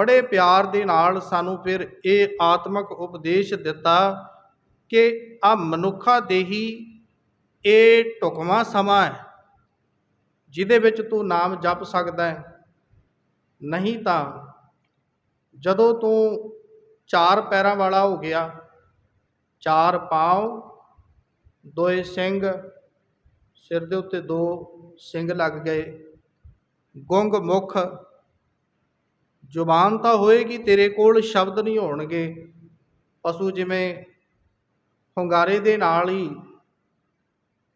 ਬੜੇ ਪਿਆਰ ਦੇ ਨਾਲ ਸਾਨੂੰ ਫਿਰ ਇਹ ਆਤਮਿਕ ਉਪਦੇਸ਼ ਦਿੱਤਾ ਕਿ ਆ ਮਨੁੱਖਾ ਦੇਹੀ ਇਹ ਢੁਕਵਾਂ ਸਮਾਂ ਹੈ, ਜਿਹਦੇ ਵਿੱਚ ਤੂੰ ਨਾਮ ਜਪ ਸਕਦਾ ਹੈ। ਨਹੀਂ ਤਾਂ ਜਦੋਂ ਤੂੰ ਚਾਰ ਪੈਰਾਂ ਵਾਲਾ ਹੋ ਗਿਆ, ਚਾਰ ਪਾਉ, ਦੋਏ ਸਿੰਘ ਸਿਰ ਦੇ ਉੱਤੇ ਦੋ ਸਿੰਘ ਲੱਗ ਗਏ, ਗੁੰਗ ਮੁਖ ਜ਼ੁਬਾਨ ਤਾਂ ਹੋਏਗੀ, ਤੇਰੇ ਕੋਲ ਸ਼ਬਦ ਨਹੀਂ ਹੋਣਗੇ। ਪਸ਼ੂ ਜਿਵੇਂ ਹੁੰਗਾਰੇ ਦੇ ਨਾਲ ਹੀ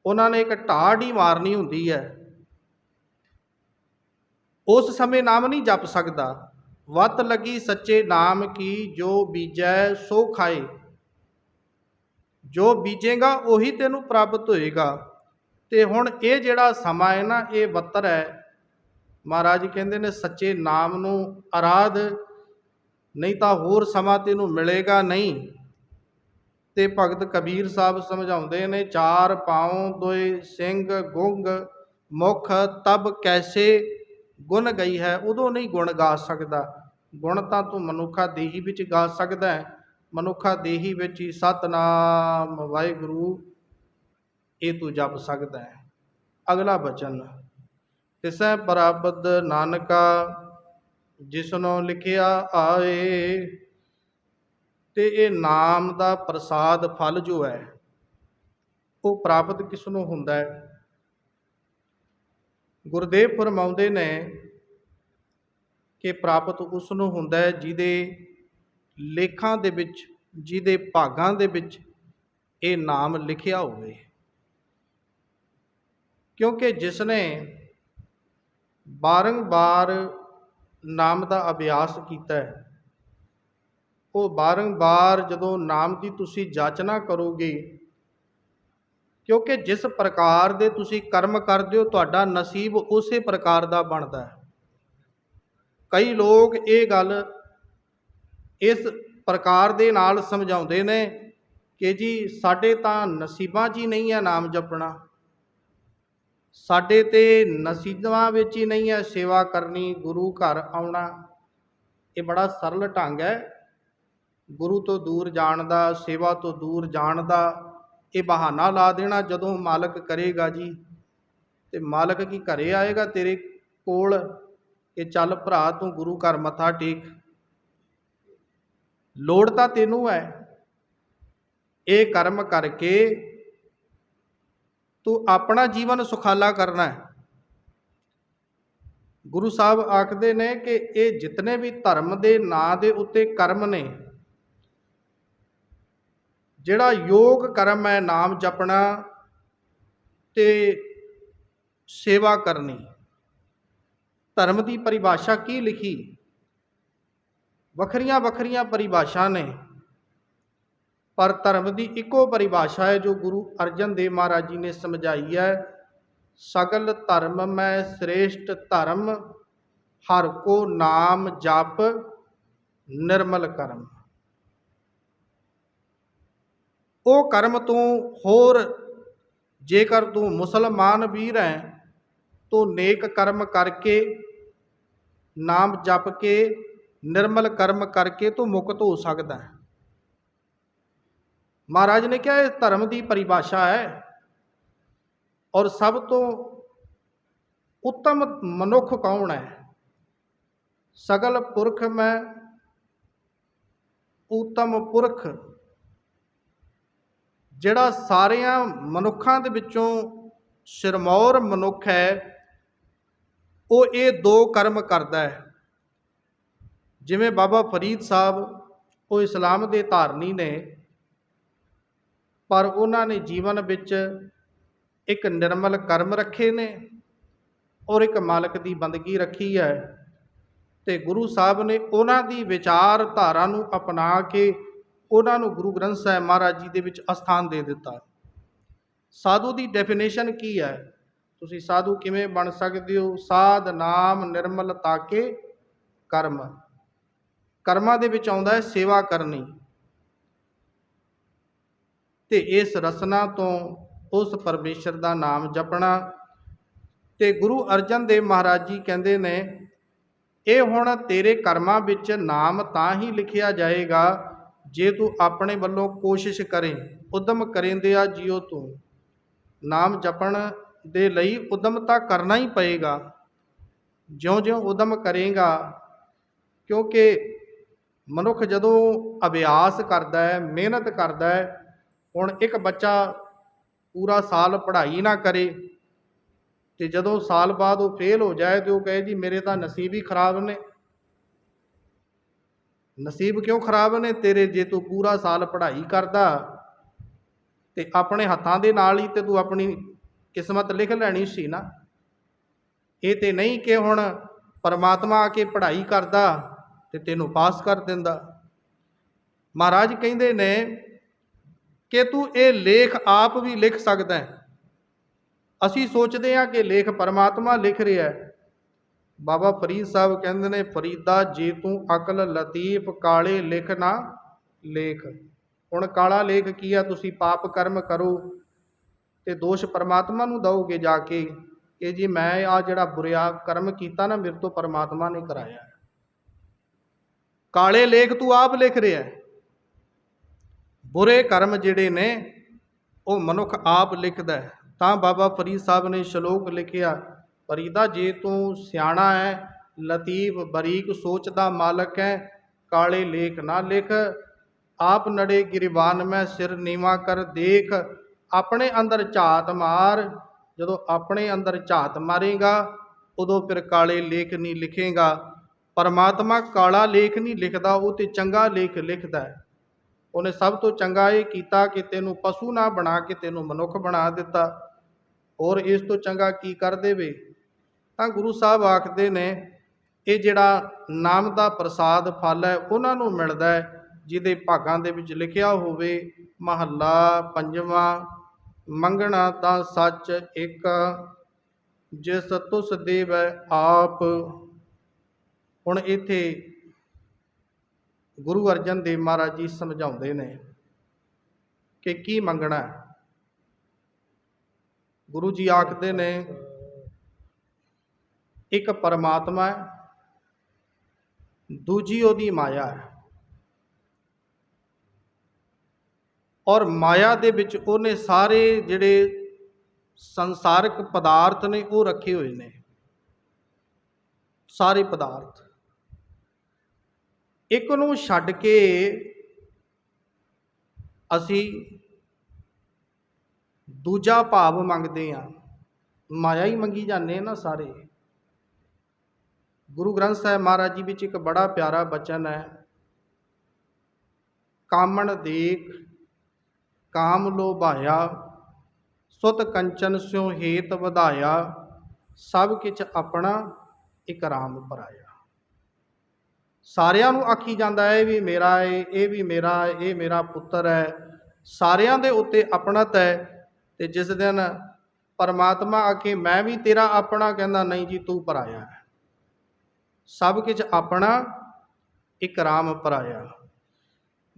ਉਹਨਾਂ ਨੇ ਇੱਕ ਢਾਡ ਹੀ ਮਾਰਨੀ ਹੁੰਦੀ ਹੈ। ਉਸ ਸਮੇਂ ਨਾਮ ਨਹੀਂ ਜਪ ਸਕਦਾ। ਵਤ ਲੱਗੀ ਸੱਚੇ ਨਾਮ ਕੀ ਜੋ ਬੀਜੈ ਸੋ ਖਾਏ। ਜੋ ਬੀਜੇਗਾ ਉਹੀ ਤੈਨੂੰ ਪ੍ਰਾਪਤ ਹੋਏਗਾ। ਤੇ ਹੁਣ ਇਹ ਜਿਹੜਾ ਸਮਾਂ ਹੈ ਨਾ, ਇਹ ਬੱਤਰ ਹੈ। ਮਹਾਰਾਜ ਜੀ ਕਹਿੰਦੇ ਨੇ, ਸੱਚੇ ਨਾਮ ਨੂੰ ਆਰਾਧ, ਨਹੀਂ ਤਾਂ ਹੋਰ ਸਮਾਂ ਤੈਨੂੰ ਮਿਲੇਗਾ ਨਹੀਂ। ਤੇ ਭਗਤ ਕਬੀਰ ਸਾਹਿਬ ਸਮਝਾਉਂਦੇ ਨੇ, ਚਾਰ ਪਾਉ ਦੋਏ ਸਿੰਘ ਗੁੰਗ, ਮੁਖ ਤਬ ਕੈਸੇ ਗੁਣ ਗਈ ਹੈ। ਉਦੋਂ ਨਹੀਂ ਗੁਣ ਗਾ ਸਕਦਾ। ਗੁਣ ਤਾਂ ਤੂੰ ਮਨੁੱਖਾ ਦੇਹੀ ਵਿੱਚ ਗਾ ਸਕਦਾ ਹੈ। ਮਨੁੱਖਾ ਦੇਹੀ ਵਿੱਚ ਹੀ ਸਤਨਾਮ ਵਾਹਿਗੁਰੂ, ਇਹ ਤੂੰ ਜਪ ਸਕਦਾ ਹੈ। ਅਗਲਾ ਬਚਨ। ਤਿਸੈ ਪ੍ਰਾਪਤ ਨਾਨਕਾ, ਜਿਸਨੋਂ ਲਿਖਿਆ ਆਏ, ਤੇ ਇਹ ਨਾਮ ਦਾ ਪ੍ਰਸਾਦ ਫਲ ਜੋ ਹੈ, ਉਹ ਪ੍ਰਾਪਤ ਕਿਸ ਨੂੰ ਹੁੰਦਾ ਹੈ? ਗੁਰਦੇਵ ਫਰਮਾਉਂਦੇ ਨੇ ਕਿ ਪ੍ਰਾਪਤ ਉਸ ਨੂੰ ਹੁੰਦਾ ਹੈ ਜਿਹਦੇ ਲੇਖਾਂ ਦੇ ਵਿੱਚ, ਜਿਹਦੇ ਭਾਗਾਂ ਦੇ ਵਿੱਚ ਇਹ ਨਾਮ ਲਿਖਿਆ ਹੋਵੇ। ਕਿਉਂਕਿ ਜਿਸ ਨੇ ਬਾਰੰਬਾਰ ਨਾਮ ਦਾ ਅਭਿਆਸ ਕੀਤਾ ਹੈ। ਉਹ ਬਾਰੰਬਾਰ ਜਦੋਂ ਨਾਮ ਦੀ ਤੁਸੀਂ ਜਾਚਨਾ ਕਰੋਗੇ, ਕਿਉਂਕਿ ਜਿਸ ਪ੍ਰਕਾਰ ਦੇ ਤੁਸੀਂ ਕਰਮ ਕਰਦੇ ਹੋ, ਤੁਹਾਡਾ ਨਸੀਬ ਉਸੇ ਪ੍ਰਕਾਰ ਦਾ ਬਣਦਾ ਹੈ। ਕਈ ਲੋਕ ਇਹ ਗੱਲ ਇਸ ਪ੍ਰਕਾਰ ਦੇ ਨਾਲ ਸਮਝਾਉਂਦੇ ਨੇ ਕਿ ਜੀ ਸਾਡੇ ਤਾਂ ਨਸੀਬਾਂ 'ਚ ਹੀ ਨਹੀਂ ਹੈ ਨਾਮ ਜਪਣਾ। ਸਾਡੇ ਤੇ ਨਸੀਬਾਂ ਵਿੱਚ ਹੀ ਨਹੀਂ ਹੈ ਸੇਵਾ ਕਰਨੀ, ਗੁਰੂ ਘਰ ਆਉਣਾ। ਇਹ ਬੜਾ ਸਰਲ ਢੰਗ ਹੈ। ਗੁਰੂ ਤੋਂ ਦੂਰ ਜਾਣ ਦਾ ਸੇਵਾ ਤੋਂ ਦੂਰ ਜਾਣ ਦਾ ਇਹ ਬਹਾਨਾ ਲਾ ਦੇਣਾ ਜਦੋਂ ਮਾਲਕ ਕਰੇਗਾ ਜੀ। ਤੇ ਮਾਲਕ ਕੀ ਘਰੇ ਆਏਗਾ? ਤੇਰੇ ਕੋਲ ਕਿ ਚੱਲ ਭਰਾ, ਤੂੰ ਗੁਰੂ ਘਰ ਮੱਥਾ ਟੇਕ। ਲੋੜ ਤਾਂ ਤੈਨੂੰ ਹੈ। ਇਹ ਕਰਮ ਕਰਕੇ ਤੂੰ ਆਪਣਾ ਜੀਵਨ ਸੁਖਾਲਾ ਕਰਨਾ ਹੈ। ਗੁਰੂ ਸਾਹਿਬ ਆਖਦੇ ਨੇ ਕਿ ਇਹ ਜਿਤਨੇ ਵੀ ਧਰਮ ਦੇ ਨਾਂ ਦੇ ਉੱਤੇ ਕਰਮ ਨੇ, ਜਿਹੜਾ ਯੋਗ ਕਰਮ ਹੈ, ਨਾਮ ਜਪਣਾ ਤੇ ਸੇਵਾ ਕਰਨੀ। ਧਰਮ ਦੀ ਪਰਿਭਾਸ਼ਾ ਕੀ ਲਿਖੀ? ਵੱਖਰੀਆਂ ਵੱਖਰੀਆਂ ਪਰਿਭਾਸ਼ਾ ਨੇ। ਪਰ ਧਰਮ ਦੀ ਇੱਕੋ ਪਰਿਭਾਸ਼ਾ ਹੈ ਜੋ ਗੁਰੂ ਅਰਜਨ ਦੇਵ ਮਹਾਰਾਜ ਜੀ ਨੇ ਸਮਝਾਈ ਹੈ। ਸਗਲ ਧਰਮ ਮੈਂ ਸ੍ਰੇਸ਼ਟ ਧਰਮ, ਹਰ ਕੋ ਨਾਮ ਜਪ ਨਿਰਮਲ ਕਰਮ। ਉਹ ਕਰਮ ਤੂੰ ਹੋਰ, ਜੇਕਰ ਤੂੰ ਮੁਸਲਮਾਨ ਵੀਰ ਹੈ, ਤੂੰ ਨੇਕ ਕਰਮ ਕਰਕੇ, ਨਾਮ ਜਪ ਕੇ, ਨਿਰਮਲ ਕਰਮ ਕਰਕੇ ਤੂੰ ਮੁਕਤ ਹੋ ਸਕਦਾ ਹੈ। ਮਹਾਰਾਜ ਨੇ ਕਿਹਾ, ਇਹ ਧਰਮ ਦੀ ਪਰਿਭਾਸ਼ਾ ਹੈ ਔਰ ਸਭ ਤੋਂ ਉੱਤਮ ਮਨੁੱਖ ਕੌਣ ਹੈ? ਸਗਲ ਪੁਰਖ ਮੈਂ ਉੱਤਮ ਪੁਰਖ। ਜਿਹੜਾ ਸਾਰਿਆਂ ਮਨੁੱਖਾਂ ਦੇ ਵਿੱਚੋਂ ਸਿਰਮੌਰ ਮਨੁੱਖ ਹੈ, ਉਹ ਇਹ ਦੋ ਕਰਮ ਕਰਦਾ ਹੈ। ਜਿਵੇਂ ਬਾਬਾ ਫਰੀਦ ਸਾਹਿਬ, ਉਹ ਇਸਲਾਮ ਦੇ ਧਾਰਨੀ ਨੇ ਪਰ ਉਹਨਾਂ ਨੇ ਜੀਵਨ ਵਿੱਚ ਇੱਕ ਨਿਰਮਲ ਕਰਮ ਰੱਖੇ ਨੇ ਔਰ ਇੱਕ ਮਾਲਕ ਦੀ ਬੰਦਗੀ ਰੱਖੀ ਹੈ। ਤੇ ਗੁਰੂ ਸਾਹਿਬ ਨੇ ਉਹਨਾਂ ਦੀ ਵਿਚਾਰਧਾਰਾ ਨੂੰ ਅਪਣਾ ਕੇ ਉਹਨਾਂ ਨੂੰ ਗੁਰੂ ਗ੍ਰੰਥ ਸਾਹਿਬ ਮਹਾਰਾਜ ਜੀ ਦੇ ਵਿੱਚ ਅਸਥਾਨ ਦੇ ਦਿੱਤਾ। ਸਾਧੂ ਦੀ ਡੈਫੀਨੇਸ਼ਨ ਕੀ ਹੈ? ਤੁਸੀਂ ਸਾਧੂ ਕਿਵੇਂ ਬਣ ਸਕਦੇ ਹੋ? ਸਾਧ, ਨਾਮ ਨਿਰਮਲ ਤਾਕੇ ਕਰਮ। ਕਰਮਾਂ ਦੇ ਵਿੱਚ ਆਉਂਦਾ ਹੈ ਸੇਵਾ ਕਰਨੀ। ਤੇ ਇਸ ਰਸਨਾ ਤੋਂ ਉਸ ਪਰਮੇਸ਼ਰ ਦਾ ਨਾਮ ਜਪਣਾ। ਤੇ ਗੁਰੂ ਅਰਜਨ ਦੇਵ ਮਹਾਰਾਜ ਜੀ ਕਹਿੰਦੇ ਨੇ, ਇਹ ਹੁਣ ਤੇਰੇ ਕਰਮਾਂ ਵਿੱਚ ਨਾਮ ਤਾਂ ਹੀ ਲਿਖਿਆ ਜਾਏਗਾ, ਜੇ ਤੂੰ ਆਪਣੇ ਵੱਲੋਂ ਕੋਸ਼ਿਸ਼ ਕਰੇ, ਉਦਮ ਆ ਜਿਉ ਤੂੰ। ਨਾਮ ਜਪਣ ਦੇ ਲਈ ਉਦਮ ਤਾਂ ਕਰਨਾ ਹੀ ਪਏਗਾ। ਜਿਉਂ-ਜਿਉਂ ਉਦਮ ਕਰੇਗਾ, ਕਿਉਂਕਿ ਮਨੁੱਖ ਜਦੋਂ ਅਭਿਆਸ ਕਰਦਾ ਹੈ, ਮਿਹਨਤ ਕਰਦਾ ਹੈ ਹੁਣ ਇੱਕ ਬੱਚਾ ਪੂਰਾ ਸਾਲ ਪੜ੍ਹਾਈ ਨਾ ਕਰੇ ਤੇ ਜਦੋਂ ਸਾਲ ਬਾਅਦ ਉਹ ਫੇਲ ਹੋ ਜਾਏ ਤੇ ਉਹ ਕਹੇ ਜੀ ਮੇਰੇ ਤਾਂ ਨਸੀਬ ਹੀ ਖਰਾਬ ਨੇ। ਨਸੀਬ ਕਿਉਂ ਖਰਾਬ ਨੇ? ਤੇਰੇ ਜੇ ਤੂੰ ਪੂਰਾ ਸਾਲ ਪੜ੍ਹਾਈ ਕਰਦਾ ਤੇ ਆਪਣੇ ਹੱਥਾਂ ਦੇ ਨਾਲ ਹੀ ਤੇ ਤੂੰ ਆਪਣੀ ਕਿਸਮਤ ਲਿਖ ਲੈਣੀ ਸੀ ਨਾ। ਇਹ ਤੇ ਨਹੀਂ ਕਿ ਹੁਣ ਪਰਮਾਤਮਾ ਆ ਕੇ ਪੜ੍ਹਾਈ ਕਰਦਾ ਤੇ ਤੈਨੂੰ ਪਾਸ ਕਰ ਦਿੰਦਾ। ਮਹਾਰਾਜ ਕਹਿੰਦੇ ਨੇ ਕਿ ਤੂੰ ਇਹ ਲੇਖ ਆਪ ਵੀ ਲਿਖ ਸਕਦਾ ਹੈ ਅਸੀਂ ਸੋਚਦੇ ਹਾਂ ਕਿ ਲੇਖ ਪਰਮਾਤਮਾ ਲਿਖ ਰਿਹਾ ਹੈ ਬਾਬਾ ਫਰੀਦ ਸਾਹਿਬ ਕਹਿੰਦੇ ਨੇ, ਫਰੀਦਾ ਜੇ ਤੂੰ ਅਕਲ ਲਤੀਫ ਕਾਲੇ ਲਿਖ ਨਾ ਲੇਖ ਹੁਣ ਕਾਲਾ ਲੇਖ ਕੀ ਆ ਤੁਸੀਂ ਪਾਪ ਕਰਮ ਕਰੋ ਤੇ ਦੋਸ਼ ਪਰਮਾਤਮਾ ਨੂੰ ਦਓਗੇ ਜਾ ਕੇ ਕਿ ਜੀ ਮੈਂ ਆ ਜਿਹੜਾ ਬੁਰਿਆ ਕਰਮ ਕੀਤਾ ਨਾ, ਮੇਰੇ ਤੋਂ ਪਰਮਾਤਮਾ ਨੇ ਕਰਾਇਆ ਹੈ। ਕਾਲੇ ਲੇਖ ਤੂੰ ਆਪ ਲਿਖ ਰਿਹਾ ਹੈ। ਬੁਰੇ ਕਰਮ ਜਿਹੜੇ ਨੇ, ਉਹ ਮਨੁੱਖ ਆਪ ਲਿਖਦਾ ਹੈ। ਤਾਂ ਬਾਬਾ ਫਰੀਦ ਸਾਹਿਬ ਨੇ ਸ਼ਲੋਕ ਲਿਖਿਆ, ਫਰੀਦਾ ਜੇ ਤੂੰ ਸਿਆਣਾ ਹੈ, ਲਤੀਫ ਬਰੀਕ ਸੋਚ ਦਾ ਮਾਲਕ ਹੈ, ਕਾਲੇ ਲੇਖ ਨਾ ਲਿਖ। ਆਪ ਨੜੇ ਗਿਰਵਾਨ ਮੈਂ, ਸਿਰ ਨੀਵਾ ਕਰ ਦੇਖ। ਆਪਣੇ ਅੰਦਰ ਝਾਤ ਮਾਰ। ਜਦੋਂ ਆਪਣੇ ਅੰਦਰ ਝਾਤ ਮਾਰੇਗਾ, ਉਦੋਂ ਫਿਰ ਕਾਲੇ ਲੇਖ ਨਹੀਂ ਲਿਖੇਗਾ। ਪਰਮਾਤਮਾ ਕਾਲਾ ਲੇਖ ਨਹੀਂ ਲਿਖਦਾ, ਉਹ ਤੇ ਚੰਗਾ ਲੇਖ ਲਿਖਦਾ ਹੈ। ਉਹਨੇ ਸਭ ਤੋਂ ਚੰਗਾ ਇਹ ਕੀਤਾ ਕਿ ਤੈਨੂੰ ਪਸ਼ੂ ਨਾ ਬਣਾ ਕੇ ਤੈਨੂੰ ਮਨੁੱਖ ਬਣਾ ਦਿੱਤਾ। ਔਰ ਇਸ ਤੋਂ ਚੰਗਾ ਕੀ ਕਰ ਦੇਵੇ? ਤਾਂ ਗੁਰੂ ਸਾਹਿਬ ਆਖਦੇ ਨੇ, ਇਹ ਜਿਹੜਾ ਨਾਮ ਦਾ ਪ੍ਰਸਾਦ ਫਲ ਹੈ, ਉਹਨਾਂ ਨੂੰ ਮਿਲਦਾ ਹੈ, ਜਿਹਦੇ ਭਾਗਾਂ ਦੇ ਵਿੱਚ ਲਿਖਿਆ ਹੋਵੇ, ਮਹੱਲਾ ਪੰਜਵਾਂ, ਮੰਗਣਾ ਤਾਂ ਸੱਚ ਇੱਕ, ਜਿਸ ਤੁਸ ਦੇਵ ਆਪ। ਹੁਣ ਇੱਥੇ ਗੁਰੂ ਅਰਜਨ ਦੇਵ ਮਹਾਰਾਜ ਜੀ ਸਮਝਾਉਂਦੇ ਨੇ ਕਿ ਕੀ ਮੰਗਣਾ ਹੈ। ਗੁਰੂ ਜੀ ਆਖਦੇ ਨੇ, ਇੱਕ ਪਰਮਾਤਮਾ ਹੈ, ਦੂਜੀ ਉਹਦੀ ਮਾਇਆ ਹੈ। ਔਰ ਮਾਇਆ ਦੇ ਵਿੱਚ ਉਹਨੇ ਸਾਰੇ ਜਿਹੜੇ ਸੰਸਾਰਿਕ ਪਦਾਰਥ ਨੇ, ਉਹ ਰੱਖੇ ਹੋਏ ਨੇ। ਸਾਰੇ ਪਦਾਰਥ। ਇੱਕ ਨੂੰ ਛੱਡ ਕੇ ਅਸੀਂ ਦੂਜਾ ਭਾਵ ਮੰਗਦੇ ਆ ਮਾਇਆ ਹੀ ਮੰਗੀ ਜਾਂਦੇ ਆ ਨਾ ਸਾਰੇ। ਗੁਰੂ ਗ੍ਰੰਥ ਸਾਹਿਬ ਮਹਾਰਾਜ ਜੀ ਵਿੱਚ ਇੱਕ ਬੜਾ ਪਿਆਰਾ ਬਚਨ ਹੈ। ਕਾਮਣ ਦੇਖ, ਕਾਮ ਲੋਭਾਇਆ ਸੁਤ ਕੰਚਨ ਸਿਉ ਹੇਤ ਵਧਾਇਆ, ਸਭ ਕਿਛ ਆਪਣਾ ਇਕਰਾਮ ਪਰਾਇਆ। ਸਾਰਿਆਂ ਨੂੰ ਆਖੀ ਜਾਂਦਾ ਹੈ ਇਹ ਵੀ ਮੇਰਾ ਹੈ ਇਹ ਵੀ ਮੇਰਾ ਹੈ, ਇਹ ਮੇਰਾ ਪੁੱਤਰ ਹੈ। ਸਾਰਿਆਂ ਦੇ ਉੱਤੇ ਆਪਣਤ ਹੈ ਤੇ ਜਿਸ ਦਿਨ ਪਰਮਾਤਮਾ ਆਖੇ ਮੈਂ ਵੀ ਤੇਰਾ ਆਪਣਾ ਕਹਿੰਦਾ ਨਹੀਂ ਜੀ ਤੂੰ ਪਰਾਇਆ ਹੈ। ਸਭ ਕੁਝ ਆਪਣਾ ਇਕਰਾਮ ਪਰਾਇਆ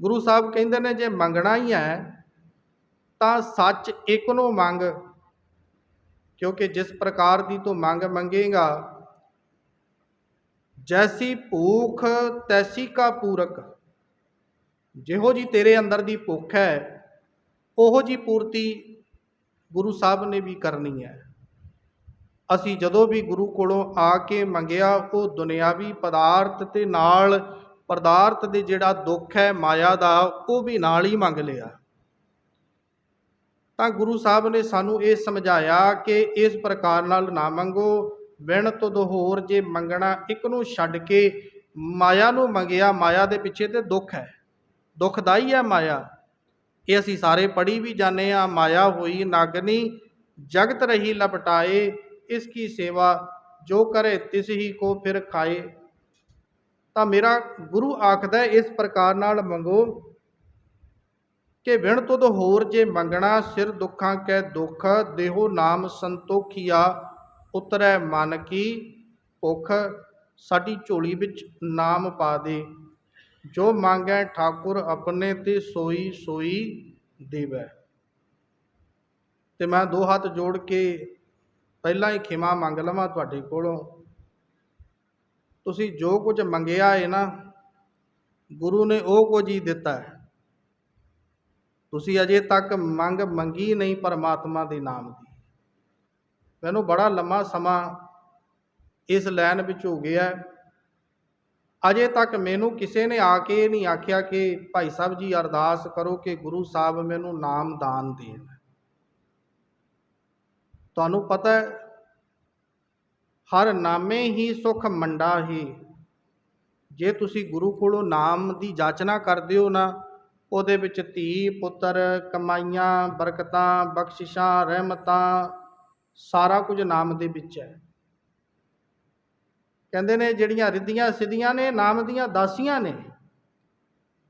ਗੁਰੂ ਸਾਹਿਬ ਕਹਿੰਦੇ ਨੇ ਜੇ ਮੰਗਣਾ ਹੀ ਹੈ ਤਾਂ ਸੱਚ ਇੱਕ ਨੂੰ ਮੰਗ ਕਿਉਂਕਿ ਜਿਸ ਪ੍ਰਕਾਰ ਦੀ ਤੂੰ ਮੰਗ ਮੰਗੇਗਾ ਜੈਸੀ ਭੂਖ, ਤੈਸੀ ਕਾ ਪੂਰਕ। ਜਿਹੋ ਜੀ ਤੇਰੇ ਅੰਦਰ ਦੀ ਭੁੱਖ ਹੈ, ਉਹੋ ਜੀ ਪੂਰਤੀ ਗੁਰੂ ਸਾਹਿਬ ਨੇ ਵੀ ਕਰਨੀ ਹੈ। ਅਸੀਂ ਜਦੋਂ ਵੀ ਗੁਰੂ ਕੋਲੋਂ ਆ ਕੇ ਮੰਗਿਆ, ਉਹ ਦੁਨਿਆਵੀ ਪਦਾਰਥ ਤੇ ਨਾਲ ਪਦਾਰਥ ਦੇ ਜਿਹੜਾ ਦੁੱਖ ਹੈ, ਮਾਇਆ ਦਾ, ਉਹ ਵੀ ਨਾਲ ਹੀ ਮੰਗ ਲਿਆ। ਤਾਂ ਗੁਰੂ ਸਾਹਿਬ ਨੇ ਸਾਨੂੰ ਇਹ ਸਮਝਾਇਆ ਕਿ ਇਸ ਪ੍ਰਕਾਰ ਨਾਲ ਨਾ ਮੰਗੋ ਵਿਣ ਤੁਧ ਹੋਰ ਜੇ ਮੰਗਣਾ, ਇੱਕ ਨੂੰ ਛੱਡ ਕੇ ਮਾਇਆ ਨੂੰ ਮੰਗਿਆ, ਮਾਇਆ ਦੇ ਪਿੱਛੇ ਤੇ ਦੁੱਖ ਹੈ। ਦੁਖਦਾਈ ਹੈ ਮਾਇਆ। ਇਹ ਅਸੀਂ ਸਾਰੇ ਪੜ੍ਹੀ ਵੀ ਜਾਂਦੇ ਆ ਮਾਇਆ ਹੋਈ ਨਾਗਨੀ ਜਗਤ ਰਹੀ ਲਪਟਾਏ, ਇਸ ਕੀ ਸੇਵਾ, ਜੋ ਕਰੇ ਤਿਸ ਹੀ ਕੋ ਫਿਰ ਖਾਏ। ਤਾਂ ਮੇਰਾ ਗੁਰੂ ਆਖਦਾ ਇਸ ਪ੍ਰਕਾਰ ਨਾਲ ਮੰਗੋ ਕਿ ਵਿਣ ਤੁਧ ਹੋਰ ਜੇ ਮੰਗਣਾ, ਸਿਰ ਦੁੱਖਾਂ ਕੈ ਦੁੱਖ, ਦੇਹੋ ਨਾਮ ਸੰਤੋਖੀਆ। ਉਤਰੈ ਮਨ ਕੀ ਭੁੱਖ, ਸਾਡੀ ਝੋਲੀ ਵਿੱਚ ਨਾਮ ਪਾ ਦੇ। ਜੋ ਮੰਗੈ ਠਾਕੁਰ ਆਪਣੇ ਤੇ ਸੋਈ ਸੋਈ ਦੇਵੈ। ਤੇ ਮੈਂ ਦੋ ਹੱਥ ਜੋੜ ਕੇ ਪਹਿਲਾਂ ਹੀ ਖਿਮਾ ਮੰਗ ਲਵਾਂ ਤੁਹਾਡੇ ਕੋਲੋਂ। ਤੁਸੀਂ ਜੋ ਕੁਝ ਮੰਗਿਆ ਹੈ ਨਾ, ਗੁਰੂ ਨੇ ਉਹ ਕੁਝ ਹੀ ਦਿੱਤਾ ਹੈ। ਤੁਸੀਂ ਅਜੇ ਤੱਕ ਮੰਗ ਮੰਗੀ ਨਹੀਂ ਪਰਮਾਤਮਾ ਦੇ ਨਾਮ ਦੀ। ਮੈਨੂੰ ਬੜਾ ਲੰਮਾ ਸਮਾਂ ਇਸ ਲਾਈਨ ਵਿੱਚ ਹੋ ਗਿਆ ਅਜੇ ਤੱਕ ਮੈਨੂੰ ਕਿਸੇ ਨੇ ਆ ਕੇ ਇਹ ਨਹੀਂ ਆਖਿਆ ਕਿ ਭਾਈ ਸਾਹਿਬ ਜੀ ਅਰਦਾਸ ਕਰੋ ਕਿ ਗੁਰੂ ਸਾਹਿਬ ਮੈਨੂੰ ਨਾਮ ਦਾਨ ਦੇਣ। ਤੁਹਾਨੂੰ ਪਤਾ ਹੈ, ਹਰ ਨਾਮੇ ਹੀ ਸੁਖ ਮੰਡਾ ਹੀ। ਜੇ ਤੁਸੀਂ ਗੁਰੂ ਕੋਲੋਂ ਨਾਮ ਦੀ ਜਾਚਨਾ ਕਰਦੇ ਹੋ ਨਾ, ਉਹਦੇ ਵਿੱਚ ਧੀ ਪੁੱਤਰ ਕਮਾਈਆਂ, ਬਰਕਤਾਂ, ਬਖਸ਼ਿਸ਼ਾਂ, ਰਹਿਮਤਾਂ ਸਾਰਾ ਕੁਝ ਨਾਮ ਦੇ ਵਿੱਚ ਹੈ। ਕਹਿੰਦੇ ਨੇ ਜਿਹੜੀਆਂ ਰਿੱਧੀਆਂ ਸਿੱਧੀਆਂ ਨੇ, ਨਾਮ ਦੀਆਂ ਦਾਸੀਆਂ ਨੇ,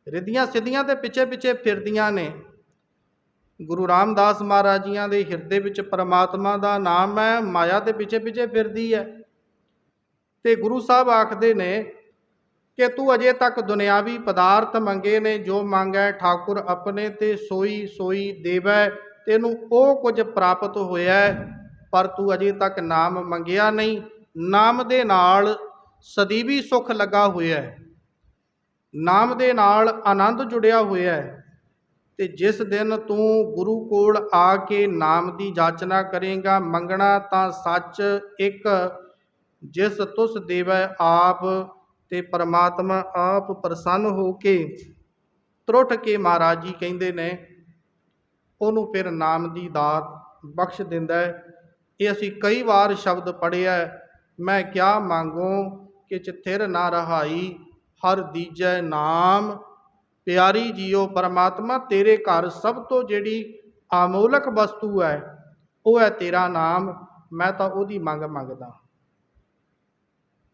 ਰਿੱਧੀਆਂ ਸਿੱਧੀਆਂ ਤੇ ਪਿੱਛੇ ਪਿੱਛੇ ਫਿਰਦੀਆਂ ਨੇ। ਗੁਰੂ ਰਾਮਦਾਸ ਮਹਾਰਾਜ ਜੀਆਂ ਦੇ ਹਿਰਦੇ ਵਿੱਚ ਪਰਮਾਤਮਾ ਦਾ ਨਾਮ ਹੈ, ਮਾਇਆ ਦੇ ਪਿੱਛੇ ਪਿੱਛੇ ਫਿਰਦੀ ਹੈ। ਤੇ ਗੁਰੂ ਸਾਹਿਬ ਆਖਦੇ ਨੇ ਕਿ ਤੂੰ ਅਜੇ ਤੱਕ ਦੁਨਿਆਵੀ ਪਦਾਰਥ ਮੰਗੇ ਨੇ, ਜੋ ਮੰਗੈ ਠਾਕੁਰ ਆਪਣੇ ਤੇ ਸੋਈ ਸੋਈ ਦੇਵੈ, ਤੈਨੂੰ ਉਹ ਕੁਝ ਪ੍ਰਾਪਤ ਹੋਇਆ ਪਰ ਤੂੰ ਅਜੇ ਤੱਕ ਨਾਮ ਮੰਗਿਆ ਨਹੀਂ। ਨਾਮ ਦੇ ਨਾਲ ਸਦੀਵੀ ਸੁਖ ਲੱਗਾ ਹੋਇਆ ਹੈ। ਨਾਮ ਦੇ ਨਾਲ ਆਨੰਦ ਜੁੜਿਆ ਹੋਇਆ ਹੈ। ਤੇ ਜਿਸ ਦਿਨ ਤੂੰ ਗੁਰੂ ਕੋਲ ਆ ਕੇ ਨਾਮ ਦੀ ਜਾਚਨਾ ਕਰੇਗਾ, ਮੰਗਣਾ ਤਾਂ ਸੱਚ ਇੱਕ। ਜਿਸ ਤੁਸ ਦੇਵੈ ਆਪ ਤੇ ਪਰਮਾਤਮਾ ਆਪ ਪ੍ਰਸੰਨ ਹੋ ਕੇ ਤਰੁੱਠ ਕੇ ਮਹਾਰਾਜ ਜੀ ਕਹਿੰਦੇ ਨੇ, ਉਹਨੂੰ ਫਿਰ ਨਾਮ ਦੀ ਦਾਤ ਬਖਸ਼ ਦਿੰਦਾ ਹੈ। ਇਹ ਅਸੀਂ ਕਈ ਵਾਰ ਸ਼ਬਦ ਪੜ੍ਹਿਆ ਮੈਂ ਕਿਆ ਮੰਗੋ ਕਿ ਚਿਥਿਰ ਨਾ ਰਹਾਈ, ਹਰ ਦੀਜੈ ਨਾਮ। ਪਿਆਰੀ ਜੀਓ ਪਰਮਾਤਮਾ, ਤੇਰੇ ਘਰ ਸਭ ਤੋਂ ਜਿਹੜੀ ਅਮੋਲਕ ਵਸਤੂ ਹੈ, ਉਹ ਹੈ ਤੇਰਾ ਨਾਮ। ਮੈਂ ਤਾਂ ਉਹਦੀ ਮੰਗ ਮੰਗਦਾ।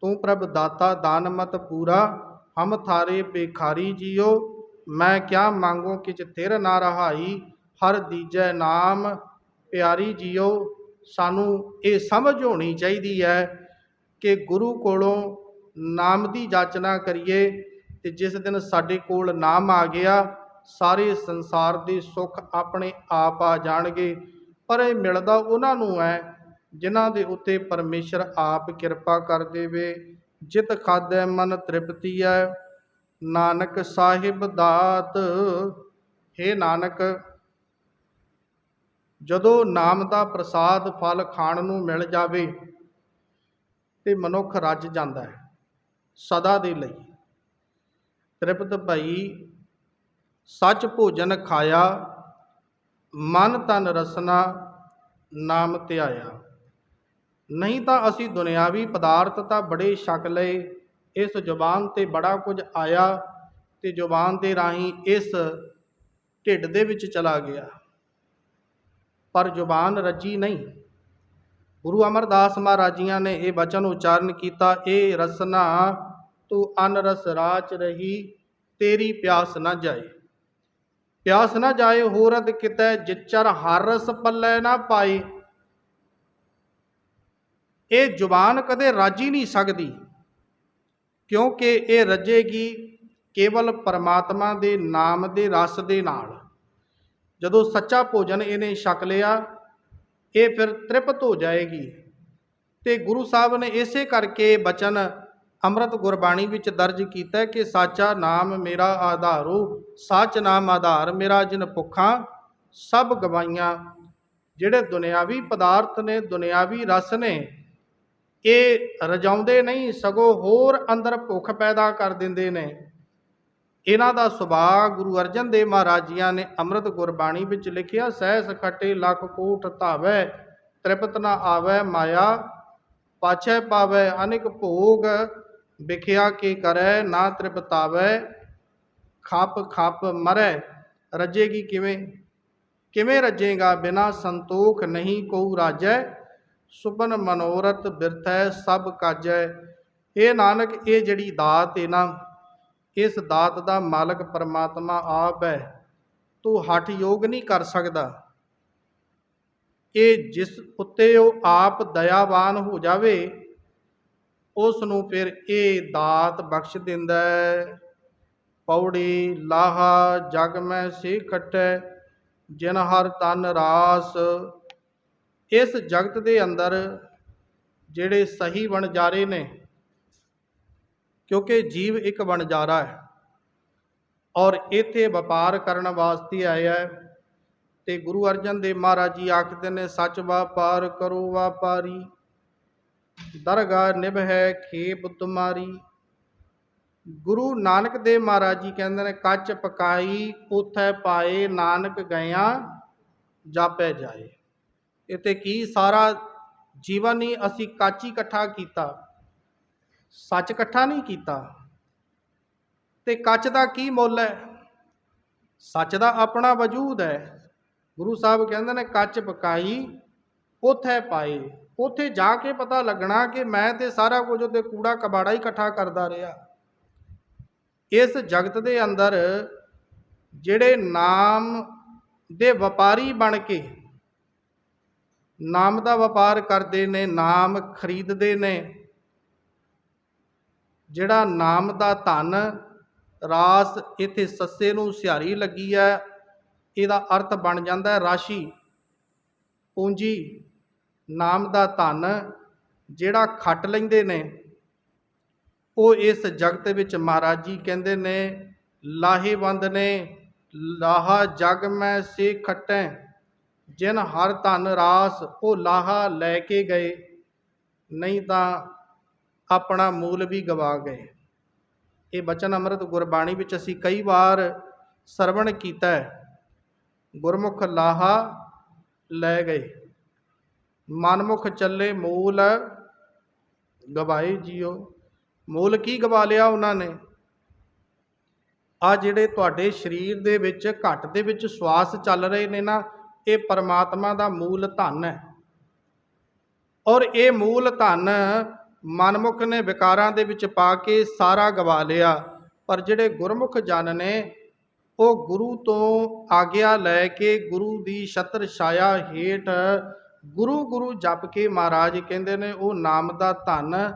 ਤੂੰ ਪ੍ਰਭ ਦਾਤਾ, ਦਾਨ ਮਤ ਪੂਰਾ। ਹਮ ਥਾਰੇ ਬੇਖਾਰੀ ਜੀਓ। ਮੈਂ ਕਿਆ ਮੰਗੋ ਕਿਚ ਤੇਰ ਨਾ ਰਹਾਈ, ਹਰ ਦੀਜੈ ਨਾਮ। ਪਿਆਰੀ ਜੀਓ ਸਾਨੂੰ ਇਹ ਸਮਝ ਹੋਣੀ ਚਾਹੀਦੀ ਹੈ ਕਿ ਗੁਰੂ ਕੋਲੋਂ ਨਾਮ ਦੀ ਜਾਚਨਾ ਕਰੀਏ ਤੇ ਜਿਸ ਦਿਨ ਸਾਡੇ ਕੋਲ ਨਾਮ ਆ ਗਿਆ, ਸਾਰੇ ਸੰਸਾਰ ਦੇ ਸੁੱਖ ਆਪਣੇ ਆਪ ਆ ਜਾਣਗੇ। ਪਰ ਇਹ ਮਿਲਦਾ ਉਹਨਾਂ ਨੂੰ ਹੈ ਜਿਨ੍ਹਾਂ ਦੇ ਉੱਤੇ ਪਰਮੇਸ਼ਰ ਆਪ ਕਿਰਪਾ ਕਰ ਦੇਵੇ। ਜਿਤ ਖਾਦੈ ਮਨ ਤ੍ਰਿਪਤੀ ਹੈ ਨਾਨਕ ਸਾਹਿਬ ਦਾਤ। हे ਨਾਨਕ ਜਦੋਂ ਨਾਮ ਦਾ ਪ੍ਰਸਾਦ, ਫਲ ਖਾਣ ਨੂੰ ਮਿਲ ਜਾਵੇ ਤੇ ਮਨੁੱਖ ਰੱਜ ਜਾਂਦਾ ਹੈ, ਸਦਾ ਦੇ ਲਈ। ਤ੍ਰਿਪਤ ਭਈ, ਸੱਚ ਭੋਜਨ ਖਾਇਆ, ਮਨ ਤਨ ਰਸਨਾ, ਨਾਮ ਧਿਆਇਆ। ਨਹੀਂ ਤਾਂ ਅਸੀਂ ਦੁਨਿਆਵੀ ਪਦਾਰਥ ਤਾਂ ਬੜੇ ਛਕ ਲਏ, ਇਸ ਜ਼ੁਬਾਨ ਤੇ ਬੜਾ ਕੁਝ ਆਇਆ ਤੇ ਜ਼ੁਬਾਨ ਦੇ ਰਾਹੀਂ ਇਸ ਢਿੱਡ ਦੇ ਵਿੱਚ ਚਲਾ ਗਿਆ। ਪਰ ਜ਼ੁਬਾਨ ਰੱਜੀ ਨਹੀਂ। ਗੁਰੂ ਅਮਰਦਾਸ ਮਹਾਰਾਜੀਆਂ ਨੇ ਇਹ ਬਚਨ ਉਚਾਰਨ ਕੀਤਾ ਇਹ ਰਸਨਾ, ਤੂੰ ਅਨਰਸ ਰਾਚ ਰਹੀ, ਤੇਰੀ ਪਿਆਸ ਨਾ ਜਾਏ। ਪਿਆਸ ਨਾ ਜਾਏ, ਹੋਰਦ ਕਿਤੈ ਜਿਚਰ ਹਰ ਰਸ ਪੱਲੇ ਨਾ ਪਾਏ। ਇਹ ਜ਼ੁਬਾਨ ਕਦੇ ਰਾਜੀ ਨਹੀਂ ਸਕਦੀ, ਕਿਉਂਕਿ ਇਹ ਰੱਜੇਗੀ ਕੇਵਲ ਪਰਮਾਤਮਾ ਦੇ ਨਾਮ ਦੇ ਰਸ ਦੇ ਨਾਲ। ਜਦੋਂ ਸੱਚਾ ਭੋਜਨ ਇਹਨੇ ਛਕ ਲਿਆ, ਇਹ ਫਿਰ ਤ੍ਰਿਪਤ ਹੋ ਜਾਏਗੀ। ਤੇ ਗੁਰੂ ਸਾਹਿਬ ਨੇ ਇਸੇ ਕਰਕੇ ਬਚਨ ਅੰਮ੍ਰਿਤ ਗੁਰਬਾਣੀ ਵਿੱਚ ਦਰਜ ਕੀਤਾ ਕਿ ਸਾਚਾ ਨਾਮ ਮੇਰਾ ਆਧਾਰੂ, ਸੱਚ ਨਾਮ ਆਧਾਰ ਮੇਰਾ ਜਿਨ ਭੁੱਖਾਂ, ਸਭ ਗਵਾਈਆਂ ਜਿਹੜੇ ਦੁਨਿਆਵੀ ਪਦਾਰਥ ਨੇ, ਦੁਨਿਆਵੀ ਰਸ ਨੇ, ਇਹ ਰਜਾਉਂਦੇ ਨਹੀਂ, ਸਗੋਂ ਹੋਰ ਅੰਦਰ ਭੁੱਖ ਪੈਦਾ ਕਰ ਦਿੰਦੇ ਨੇ। ਇਹਨਾਂ ਦਾ ਸੁਭਾਅ ਗੁਰੂ ਅਰਜਨ ਦੇਵ ਮਹਾਰਾਜ ਜੀਆਂ ਨੇ ਅੰਮ੍ਰਿਤ ਗੁਰਬਾਣੀ ਵਿੱਚ ਲਿਖਿਆ, ਸਹਿਸ ਖਟੇ ਲੱਖ ਕੋਟ ਧਾਵੈ, ਤ੍ਰਿਪਤ ਨਾ ਆਵੈ ਮਾਇਆ, ਪਾਛੈ ਪਾਵੈ ਅਨੇਕ ਭੋਗ, ਵਿਖਿਆ ਕੀ ਕਰੈ ਨਾ ਤ੍ਰਿਪਤਾਵੈ, ਖੱਪ ਖੱਪ ਮਰੈ, ਰੱਜੇਗੀ ਕਿਵੇਂ? ਕਿਵੇਂ ਰੱਜੇਗਾ ਬਿਨਾ ਸੰਤੋਖ ਨਹੀਂ ਕੋ ਰਾਜੈ ਸੁਪਨ ਮਨੋਰਥ ਬਿਰਥੈ ਸਭ ਕਾਜੈ। ਇਹ ਨਾਨਕ, ਇਹ ਜਿਹੜੀ ਦਾਤ ਇਹ ਨਾ ਇਸ ਦਾਤ ਦਾ ਮਾਲਕ ਪਰਮਾਤਮਾ ਆਪ ਹੈ, ਤੂੰ ਹਠ ਯੋਗ ਨਹੀਂ ਕਰ ਸਕਦਾ। ਇਹ ਜਿਸ ਉੱਤੇ ਉਹ ਆਪ ਦਇਆਵਾਨ ਹੋ ਜਾਵੇ ਉਸ ਨੂੰ ਫਿਰ ਇਹ ਦਾਤ ਬਖਸ਼ ਦਿੰਦਾ ਹੈ। ਪੌੜੀ ਲਾਹਾ ਜਗ ਮੈਂ ਸੇ ਖਟੈ, ਜਿਨ ਹਰ ਤਨ ਰਾਸ। ਇਸ ਜਗਤ ਦੇ ਅੰਦਰ ਜਿਹੜੇ ਸਹੀ ਬਣ ਜਾ ਰਹੇ ਨੇ ਕਿਉਂਕਿ ਜੀਵ ਇੱਕ ਵਣਜਾਰਾ ਹੈ ਔਰ ਇੱਥੇ ਵਪਾਰ ਕਰਨ ਵਾਸਤੇ ਆਇਆ ਹੈ ਤੇ ਗੁਰੂ ਅਰਜਨ ਦੇਵ ਮਹਾਰਾਜ ਜੀ ਆਖਦੇ ਨੇ, ਸੱਚ ਵਪਾਰ ਕਰੋ ਵਪਾਰੀ, ਦਰਗਾਹ ਨਿਭ ਹੈ ਖੇਪ ਤੁਮਾਰੀ। ਗੁਰੂ ਨਾਨਕ ਦੇਵ ਮਹਾਰਾਜ ਜੀ ਕਹਿੰਦੇ ਨੇ, ਕੱਚ ਪਕਾਈ ਉਥੈ ਪਾਏ, ਨਾਨਕ ਗਿਆ ਜਾਪੈ ਜਾਏ। ਇਤੇ ਕੀ ਸਾਰਾ ਜੀਵਨ ਹੀ ਅਸੀਂ ਕੱਚ ਇਕੱਠਾ ਕੀਤਾ। ਸੱਚ ਇਕੱਠਾ ਨਹੀਂ ਕੀਤਾ। ਤੇ ਕੱਚ ਦਾ ਕੀ ਮੁੱਲ ਹੈ? ਸੱਚ ਦਾ ਆਪਣਾ ਵਜੂਦ ਹੈ। ਗੁਰੂ ਸਾਹਿਬ ਕਹਿੰਦੇ ਨੇ, ਕੱਚ ਪਕਾਈ ਉਥੇ ਪਾਏ। ਉਥੇ ਜਾ ਕੇ ਪਤਾ ਲੱਗਣਾ ਕਿ ਮੈਂ ਤੇ ਸਾਰਾ ਕੁਝ ਉਹਦੇ ਕੂੜਾ ਕਬਾੜਾ ਹੀ ਇਕੱਠਾ ਕਰਦਾ ਰਿਹਾ। ਇਸ ਜਗਤ ਦੇ ਅੰਦਰ ਜਿਹੜੇ ਨਾਮ ਦੇ ਵਪਾਰੀ ਬਣ ਕੇ ਨਾਮ ਦਾ ਵਪਾਰ ਕਰਦੇ ਨੇ, ਨਾਮ ਖਰੀਦਦੇ ਨੇ ਜਿਹੜਾ ਨਾਮ ਦਾ ਧਨ, ਰਾਸ ਇੱਥੇ ਸੱਸੇ ਨੂੰ ਸਿਹਾਰੀ ਲੱਗੀ ਹੈ, ਇਹਦਾ ਅਰਥ ਬਣ ਜਾਂਦਾ ਹੈ ਰਾਸ਼ੀ। ਪੂੰਜੀ, ਨਾਮ ਦਾ ਧਨ ਜਿਹੜਾ ਖੱਟ ਲੈਂਦੇ ਨੇ, ਉਹ ਇਸ ਜਗਤ ਵਿੱਚ ਮਹਾਰਾਜ ਜੀ ਕਹਿੰਦੇ ਨੇ, ਲਾਹੇਵੰਦ ਨੇ, ਲਾਹਾ ਜਗ ਮੈਂ ਸੇ ਖਟੈ, ਜਿਨ ਹਰ ਧਨ ਰਾਸ ਉਹ ਲਾਹਾ ਲੈ ਕੇ ਗਏ, ਨਹੀਂ ਤਾਂ ਆਪਣਾ ਮੂਲ ਵੀ ਗਵਾ ਗਏ। ਇਹ ਬਚਨ ਅੰਮ੍ਰਿਤ ਗੁਰਬਾਣੀ ਵਿੱਚ ਅਸੀਂ ਕਈ ਵਾਰ ਸਰਵਣ ਕੀਤਾ ਹੈ। ਗੁਰਮੁਖ ਲਾਹਾ ਲੈ ਗਏ। ਮਨਮੁਖ ਚੱਲੇ ਮੂਲ ਗਵਾਏ ਜੀਓ। ਮੂਲ ਕੀ ਗਵਾ ਲਿਆ ਉਹਨਾਂ ਨੇ? ਆ ਜਿਹੜੇ ਤੁਹਾਡੇ ਸਰੀਰ ਦੇ ਵਿੱਚ ਘੱਟ ਦੇ ਵਿੱਚ ਸਵਾਸ ਚੱਲ ਰਹੇ ਨੇ ਨਾ, ਇਹ ਪਰਮਾਤਮਾ ਦਾ ਮੂਲ ਧਨ ਹੈ। ਔਰ ਇਹ ਮੂਲ ਧਨ ਮਨਮੁਖ ਨੇ ਵਿਕਾਰਾਂ ਦੇ ਵਿੱਚ ਪਾ ਕੇ ਸਾਰਾ ਗਵਾ ਲਿਆ। ਪਰ ਜਿਹੜੇ ਗੁਰਮੁਖ ਜਨ ਨੇ, ਉਹ ਗੁਰੂ ਤੋਂ ਆਗਿਆ ਲੈ ਕੇ ਗੁਰੂ ਦੀ ਛਤਰ ਛਾਇਆ ਹੇਠ ਗੁਰੂ ਗੁਰੂ ਜਪ ਕੇ ਮਹਾਰਾਜ ਕਹਿੰਦੇ ਨੇ, ਉਹ ਨਾਮ ਦਾ ਧਨ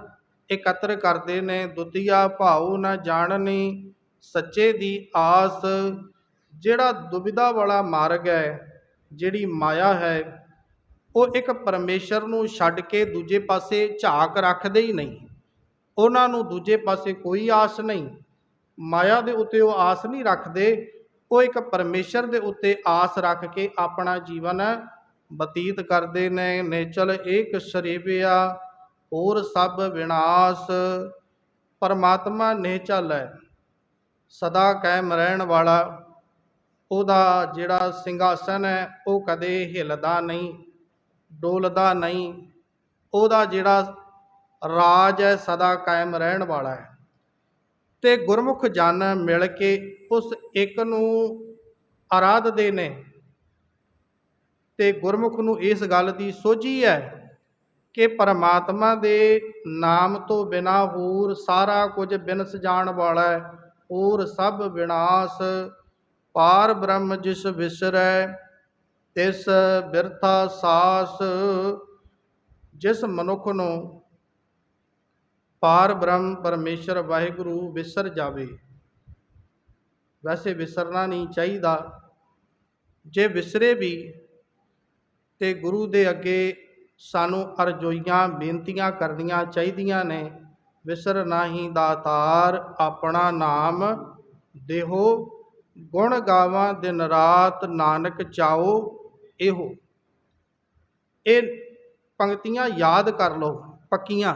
ਇਕੱਤਰ ਕਰਦੇ ਨੇ, ਦੁਤੀਆ ਭਾਉ ਨਾ ਜਾਣਨੀ, ਸੱਚੇ ਦੀ ਆਸ, ਜਿਹੜਾ ਦੁਬਿਧਾ ਵਾਲਾ ਮਾਰਗ ਹੈ, ਜਿਹੜੀ ਮਾਇਆ ਹੈ ਉਹ ਇੱਕ ਪਰਮੇਸ਼ਰ ਨੂੰ ਛੱਡ ਕੇ ਦੂਜੇ ਪਾਸੇ ਝਾਕ ਰੱਖਦੇ ਹੀ ਨਹੀਂ। ਉਹਨਾਂ ਨੂੰ ਦੂਜੇ ਪਾਸੇ ਕੋਈ ਆਸ ਨਹੀਂ। ਮਾਇਆ ਦੇ ਉੱਤੇ ਉਹ ਆਸ ਨਹੀਂ ਰੱਖਦੇ। ਉਹ ਇੱਕ ਪਰਮੇਸ਼ਰ ਦੇ ਉੱਤੇ ਆਸ ਰੱਖ ਕੇ ਆਪਣਾ ਜੀਵਨ ਬਤੀਤ ਕਰਦੇ ਨੇ। ਨੇਚਲ ਏਕ ਸਰੇਵਿਆ, ਹੋਰ ਸਭ ਵਿਨਾਸ਼। ਪਰਮਾਤਮਾ ਨੇਚਲ ਹੈ ਸਦਾ ਕਾਇਮ ਰਹਿਣ ਵਾਲਾ। ਉਹਦਾ ਜਿਹੜਾ ਸਿੰਘਾਸਨ ਹੈ, ਉਹ ਕਦੇ ਹਿੱਲਦਾ ਨਹੀਂ। ਡੋਲਦਾ ਨਹੀਂ, ਉਹਦਾ ਜਿਹੜਾ ਰਾਜ ਹੈ ਸਦਾ ਕਾਇਮ ਰਹਿਣ ਵਾਲਾ ਹੈ। ਤੇ ਗੁਰਮੁਖ ਜਨ ਮਿਲ ਕੇ ਉਸ ਇੱਕ ਨੂੰ ਆਰਾਧਦੇ ਨੇ। ਤੇ ਗੁਰਮੁਖ ਨੂੰ ਇਸ ਗੱਲ ਦੀ ਸੋਝੀ ਹੈ ਕਿ ਪਰਮਾਤਮਾ ਦੇ ਨਾਮ ਤੋਂ ਬਿਨਾ ਹੋਰ ਸਾਰਾ ਕੁਝ ਬਿਨਸ ਜਾਣ ਵਾਲਾ ਹੈ। ਹੋਰ ਸਭ ਵਿਨਾਸ਼, ਪਾਰ ਬ੍ਰਹਮ ਜਿਸ ਵਿਸਰੈ ਤਿਸ ਬਿਰਥਾ ਸਾਸ, ਜਿਸ ਮਨੁੱਖ ਨੂੰ ਪਾਰ ਬ੍ਰਹਮ ਪਰਮੇਸ਼ਰ ਵਾਹਿਗੁਰੂ ਵਿਸਰ ਜਾਵੇ। ਵੈਸੇ ਵਿਸਰਨਾ ਨਹੀਂ ਚਾਹੀਦਾ। ਜੇ ਵਿਸਰੇ ਵੀ, ਤੇ ਗੁਰੂ ਦੇ ਅੱਗੇ ਸਾਨੂੰ ਅਰਜ਼ੋਈਆਂ ਬੇਨਤੀਆਂ ਕਰਨੀਆਂ ਚਾਹੀਦੀਆਂ ਨੇ। ਵਿਸਰ ਨਾਹੀ ਦਾਤਾਰ ਆਪਣਾ ਨਾਮ ਦੇਹੋ, ਗੁਣ ਗਾਵਾਂ ਦਿਨ ਰਾਤ ਨਾਨਕ ਚਾਓ। ਇਹੋ। ਇਹ ਪੰਕਤੀਆਂ ਯਾਦ ਕਰ ਲਓ, ਪੱਕੀਆਂ।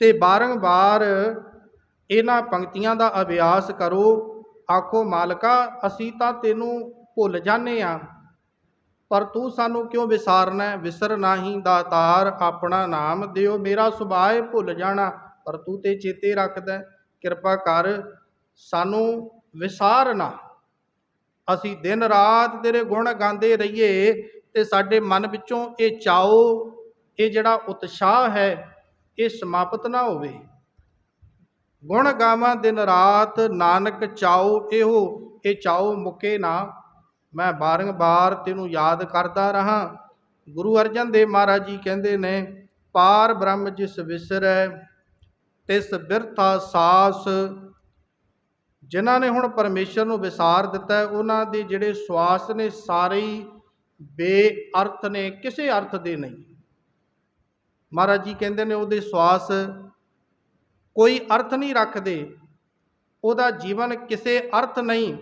ਤੇ ਬਾਰੰਬਾਰ ਇਹਨਾਂ ਪੰਕਤੀਆਂ ਦਾ ਅਭਿਆਸ ਕਰੋ। ਆਖੋ, ਮਾਲਕਾ, ਅਸੀਂ ਤਾਂ ਤੈਨੂੰ ਭੁੱਲ ਜਾਂਦੇ ਆ, ਪਰ ਤੂੰ ਸਾਨੂੰ ਕਿਉਂ ਵਿਸਾਰਨਾ ਵਿਸਰਨਾ ਹੀ ਨਾਹੀ ਦਾਤਾਰ ਆਪਣਾ ਨਾਮ ਦਿਓ। ਮੇਰਾ ਸੁਭਾਅ ਭੁੱਲ ਜਾਣਾ, ਪਰ ਤੂੰ ਤੇ ਚੇਤੇ ਰੱਖਦਾ ਕਿਰਪਾ ਕਰ ਸਾਨੂੰ ਵਿਸਾਰਨਾ। ਅਸੀਂ ਦਿਨ ਰਾਤ ਤੇਰੇ ਗੁਣ ਗਾਉਂਦੇ ਰਹੀਏ ਤੇ ਸਾਡੇ ਮਨ ਵਿੱਚੋਂ ਇਹ ਚਾਓ, ਇਹ ਜਿਹੜਾ ਉਤਸ਼ਾਹ ਹੈ, ਇਹ ਸਮਾਪਤ ਨਾ ਹੋਵੇ। ਗੁਣ ਗਾਵਾਂ ਦਿਨ ਰਾਤ, ਨਾਨਕ ਚਾਓ, ਇਹੋ, ਇਹ ਚਾਓ ਮੁਕੇ ਨਾ। ਮੈਂ ਬਾਰੰਬਾਰ ਤੈਨੂੰ ਯਾਦ ਕਰਦਾ ਰਹਾ। ਗੁਰੂ ਅਰਜਨ ਦੇਵ ਮਹਾਰਾਜ ਜੀ ਕਹਿੰਦੇ ਨੇ, ਪਾਰ ਬ੍ਰਹਮ ਜਿਸ ਵਿਸਰੈ, ਤਿਸ ਬਿਰਥਾ ਸਾਸ ਜਿਨ੍ਹਾਂ ਨੇ ਹੁਣ ਪਰਮੇਸ਼ਰ ਨੂੰ ਵਿਸਾਰ ਦਿੱਤਾ ਹੈ, ਉਹਨਾਂ ਦੇ ਜਿਹੜੇ ਸਵਾਸ ਨੇ ਸਾਰੇ ਹੀ ਬੇਅਰਥ ਨੇ, ਕਿਸੇ ਅਰਥ ਦੇ ਨਹੀਂ। ਮਹਾਰਾਜ ਜੀ ਕਹਿੰਦੇ ਨੇ ਉਹਦੇ ਸਵਾਸ ਕੋਈ ਅਰਥ ਨਹੀਂ ਰੱਖਦੇ, ਉਹਦਾ ਜੀਵਨ ਕਿਸੇ ਅਰਥ ਨਹੀਂ,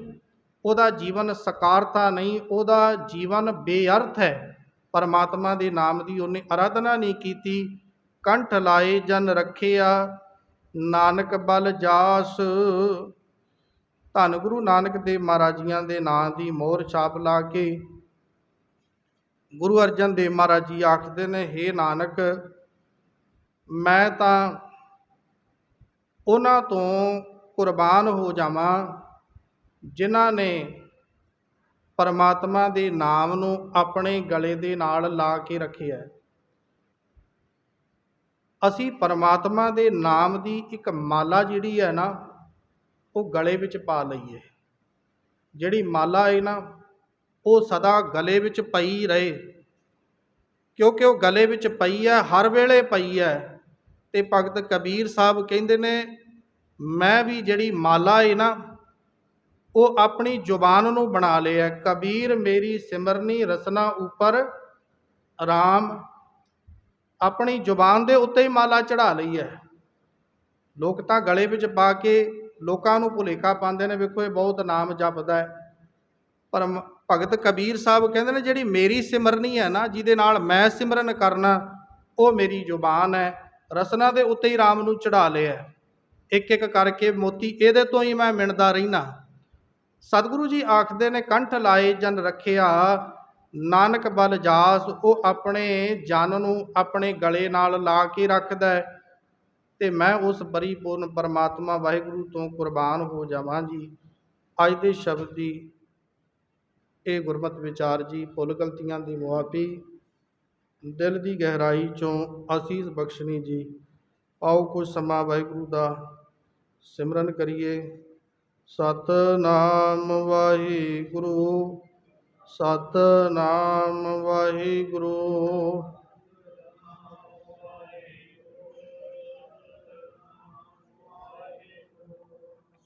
ਉਹਦਾ ਜੀਵਨ ਸਕਾਰਤਾ ਨਹੀਂ, ਉਹਦਾ ਜੀਵਨ ਬੇਅਰਥ ਹੈ। ਪਰਮਾਤਮਾ ਦੇ ਨਾਮ ਦੀ ਉਹਨੇ ਆਰਾਧਨਾ ਨਹੀਂ ਕੀਤੀ, ਕੰਠ ਲਾਏ ਜਨ ਰੱਖਿਆ, ਨਾਨਕ ਬਲ ਜਾਸ ਧੰਨ ਗੁਰੂ ਨਾਨਕ ਦੇਵ ਮਹਾਰਾਜ ਜੀਆਂ ਦੇ ਨਾਂ ਦੀ ਮੋਹਰ ਛਾਪ ਲਾ ਕੇ ਗੁਰੂ ਅਰਜਨ ਦੇਵ ਮਹਾਰਾਜ ਜੀ ਆਖਦੇ ਨੇ, ਹੇ ਨਾਨਕ, ਮੈਂ ਤਾਂ ਉਹਨਾਂ ਤੋਂ ਕੁਰਬਾਨ ਹੋ ਜਾਵਾਂ ਜਿਨ੍ਹਾਂ ਨੇ ਪਰਮਾਤਮਾ ਦੇ ਨਾਮ ਨੂੰ ਆਪਣੇ ਗਲੇ ਦੇ ਨਾਲ ਲਾ ਕੇ ਰੱਖਿਆ ਅਸੀਂ ਪਰਮਾਤਮਾ ਦੇ ਨਾਮ ਦੀ ਇੱਕ ਮਾਲਾ ਜਿਹੜੀ ਹੈ ਨਾ ਉਹ ਗਲੇ ਵਿੱਚ ਪਾ ਲਈਏ। ਜਿਹੜੀ ਮਾਲਾ ਹੈ ਨਾ, ਉਹ ਸਦਾ ਗਲੇ ਵਿੱਚ ਪਈ ਰਹੇ। ਕਿਉਂਕਿ ਉਹ ਗਲੇ ਵਿੱਚ ਪਈ ਹੈ, ਹਰ ਵੇਲੇ ਪਈ ਹੈ। ਤੇ ਭਗਤ ਕਬੀਰ ਸਾਹਿਬ ਕਹਿੰਦੇ ਨੇ, ਮੈਂ ਵੀ ਜਿਹੜੀ ਮਾਲਾ ਹੈ ਨਾ, ਉਹ ਆਪਣੀ ਜ਼ੁਬਾਨ ਨੂੰ ਬਣਾ ਲਿਆ। ਕਬੀਰ ਮੇਰੀ ਸਿਮਰਨੀ ਰਸਨਾ ਉੱਪਰ ਆਰਾਮ ਆਪਣੀ ਜ਼ੁਬਾਨ ਦੇ ਉੱਤੇ ਹੀ ਮਾਲਾ ਚੜਾ ਲਈ ਹੈ। ਲੋਕ ਤਾਂ ਗਲੇ ਵਿੱਚ ਪਾ ਕੇ ਲੋਕਾਂ ਨੂੰ ਭੁਲੇਖਾ ਪਾਉਂਦੇ ਨੇ, ਵੇਖੋ ਇਹ ਬਹੁਤ ਨਾਮ ਜਪਦਾ ਹੈ। ਪਰ ਭਗਤ ਕਬੀਰ ਸਾਹਿਬ ਕਹਿੰਦੇ ਨੇ, ਜਿਹੜੀ ਮੇਰੀ ਸਿਮਰਨੀ ਹੈ ਨਾ, ਜਿਹਦੇ ਨਾਲ ਮੈਂ ਸਿਮਰਨ ਕਰਨਾ, ਉਹ ਮੇਰੀ ਜ਼ੁਬਾਨ ਹੈ, ਰਸਨਾ ਦੇ ਉੱਤੇ ਹੀ ਰਾਮ ਨੂੰ ਚੜਾ ਲਿਆ ਇੱਕ ਇੱਕ ਕਰਕੇ ਮੋਤੀ, ਇਹਦੇ ਤੋਂ ਹੀ ਮੈਂ ਮਿਣਦਾ ਰਹਿਣਾ ਸਤਿਗੁਰੂ ਜੀ ਆਖਦੇ ਨੇ, ਕੰਠ ਲਾਏ ਜਨ ਰੱਖਿਆ, ਨਾਨਕ ਬਲ ਜਾਸ, ਉਹ ਆਪਣੇ ਜਨ ਨੂੰ ਆਪਣੇ ਗਲੇ ਨਾਲ ਲਾ ਕੇ ਰੱਖਦਾ ਹੈ। ਤੇ ਮੈਂ ਉਸ ਪਰਿਪੂਰਨ ਪਰਮਾਤਮਾ ਵਾਹਿਗੁਰੂ ਤੋਂ ਕੁਰਬਾਨ ਹੋ ਜਾਵਾਂ ਜੀ। ਅੱਜ ਦੇ ਸ਼ਬਦ ਦੀ ਇਹ ਗੁਰਮਤ ਵਿਚਾਰ ਜੀ, ਭੁੱਲ ਗਲਤੀਆਂ ਦੀ ਮੁਆਫੀ, ਦਿਲ ਦੀ ਗਹਿਰਾਈ ਚੋਂ ਅਸੀਸ ਬਖਸ਼ਣੀ ਜੀ। ਆਓ ਕੁਝ ਸਮਾਂ ਵਾਹਿਗੁਰੂ ਦਾ ਸਿਮਰਨ ਕਰੀਏ। ਸਤਨਾਮ ਵਾਹਿਗੁਰੂ ਸਤਨਾਮ ਵਾਹਿਗੁਰੂ।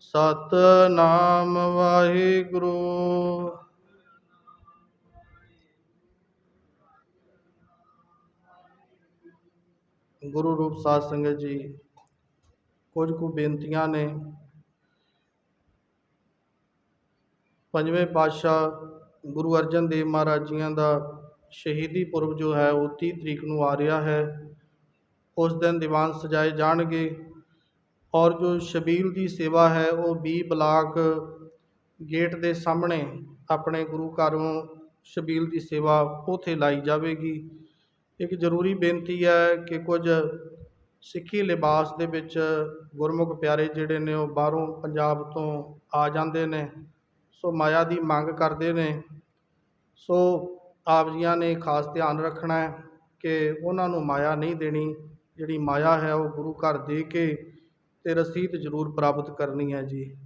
ਸਤਨਾਮ ਵਾਹਿਗੁਰੂ। ਗੁਰੂ ਰੂਪ ਸਾਧ ਸੰਗਤ ਜੀ, ਕੁਝ ਕੁ ਬੇਨਤੀਆਂ ਨੇ। ਪੰਜਵੇਂ ਪਾਤਸ਼ਾਹ ਗੁਰੂ ਅਰਜਨ ਦੇਵ ਮਹਾਰਾਜ ਜੀਆਂ ਦਾ ਸ਼ਹੀਦੀ ਪੁਰਬ ਜੋ ਹੈ, ਉਹ 30 ਤਰੀਕ ਨੂੰ ਆ ਰਿਹਾ ਹੈ। ਉਸ ਦਿਨ ਦੀਵਾਨ ਸਜਾਏ ਜਾਣਗੇ। ਔਰ ਜੋ ਸ਼ਬੀਲ ਦੀ ਸੇਵਾ ਹੈ, ਉਹ 20 ਬਲਾਕ ਗੇਟ ਦੇ ਸਾਹਮਣੇ ਆਪਣੇ ਗੁਰੂ ਘਰੋਂ ਸ਼ਬੀਲ ਦੀ ਸੇਵਾ ਉਥੇ ਲਾਈ ਜਾਵੇਗੀ। ਇੱਕ ਜ਼ਰੂਰੀ ਬੇਨਤੀ ਹੈ ਕਿ ਕੁਝ ਸਿੱਖੀ ਲਿਬਾਸ ਦੇ ਵਿੱਚ ਗੁਰਮੁਖ ਪਿਆਰੇ ਜਿਹੜੇ ਨੇ, ਉਹ ਬਾਹਰੋਂ ਪੰਜਾਬ ਤੋਂ ਆ ਜਾਂਦੇ ਨੇ। ਸੋ ਮਾਇਆ ਦੀ ਮੰਗ ਕਰਦੇ ਨੇ। ਸੋ ਆਪ ਜੀਆਂ ਨੇ ਖਾਸ ਧਿਆਨ ਰੱਖਣਾ ਹੈ ਕਿ ਉਹਨਾਂ ਨੂੰ ਮਾਇਆ ਨਹੀਂ ਦੇਣੀ। ਜਿਹੜੀ ਮਾਇਆ ਹੈ, ਉਹ ਗੁਰੂ ਘਰ ਦੇ ਕੇ ਤੇ ਰਸੀਦ ਜ਼ਰੂਰ ਪ੍ਰਾਪਤ ਕਰਨੀ ਹੈ ਜੀ।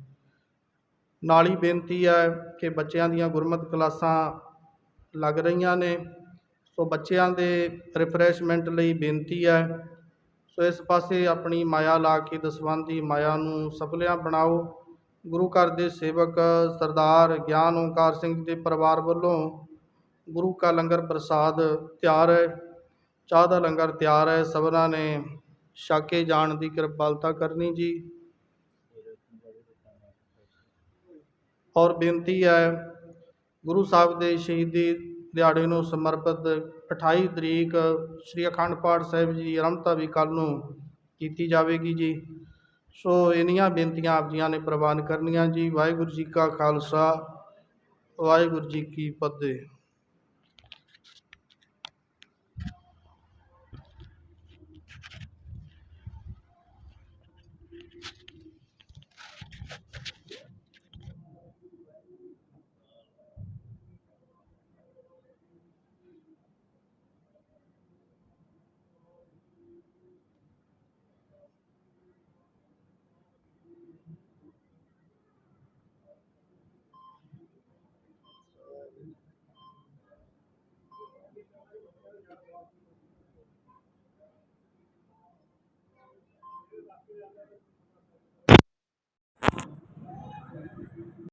ਨਾਲ ਹੀ ਬੇਨਤੀ ਹੈ ਕਿ ਬੱਚਿਆਂ ਦੀਆਂ ਗੁਰਮਤ ਕਲਾਸਾਂ ਲੱਗ ਰਹੀਆਂ ਨੇ, ਸੋ ਬੱਚਿਆਂ ਦੇ ਰਿਫਰੈਸ਼ਮੈਂਟ ਲਈ ਬੇਨਤੀ ਹੈ। ਸੋ ਇਸ ਪਾਸੇ ਆਪਣੀ ਮਾਇਆ ਲਾ ਕੇ ਦਸਵੰਧ ਮਾਇਆ ਨੂੰ ਸਫਲਿਆਂ ਬਣਾਓ। ਗੁਰੂ ਘਰ ਦੇ ਸੇਵਕ ਸਰਦਾਰ ਗਿਆਨ ਓਂਕਾਰ ਸਿੰਘ ਜੀ ਦੇ ਪਰਿਵਾਰ ਵੱਲੋਂ ਗੁਰੂ ਕਾ ਲੰਗਰ ਪ੍ਰਸਾਦ ਤਿਆਰ ਹੈ। ਚਾਹ ਦਾ ਲੰਗਰ ਤਿਆਰ ਹੈ, ਸਭਨਾਂ ਨੇ ਛਾਕੇ ਜਾਣ ਦੀ ਕਿਰਪਾਲਤਾ ਕਰਨੀ ਜੀ। ਔਰ ਬੇਨਤੀ ਹੈ, ਗੁਰੂ ਸਾਹਿਬ ਦੇ ਸ਼ਹੀਦੀ ਦਿਹਾੜੇ ਨੂੰ ਸਮਰਪਿਤ 28 ਤਰੀਕ ਸ੍ਰੀ ਅਖੰਡ ਪਾਠ ਸਾਹਿਬ ਜੀ ਦੀ ਆਰੰਭਤਾ ਵੀ ਕੱਲ ਨੂੰ ਕੀਤੀ ਜਾਵੇਗੀ ਜੀ। ਸੋ ਇਨੀਆਂ ਬੇਨਤੀਆਂ ਆਪ ਜੀਆਂ ਨੇ ਪ੍ਰਵਾਨ ਕਰਨੀਆਂ ਜੀ। ਵਾਹਿਗੁਰੂ ਜੀ ਕਾ ਖਾਲਸਾ, ਵਾਹਿਗੁਰੂ ਜੀ ਕੀ ਫਤਿਹ।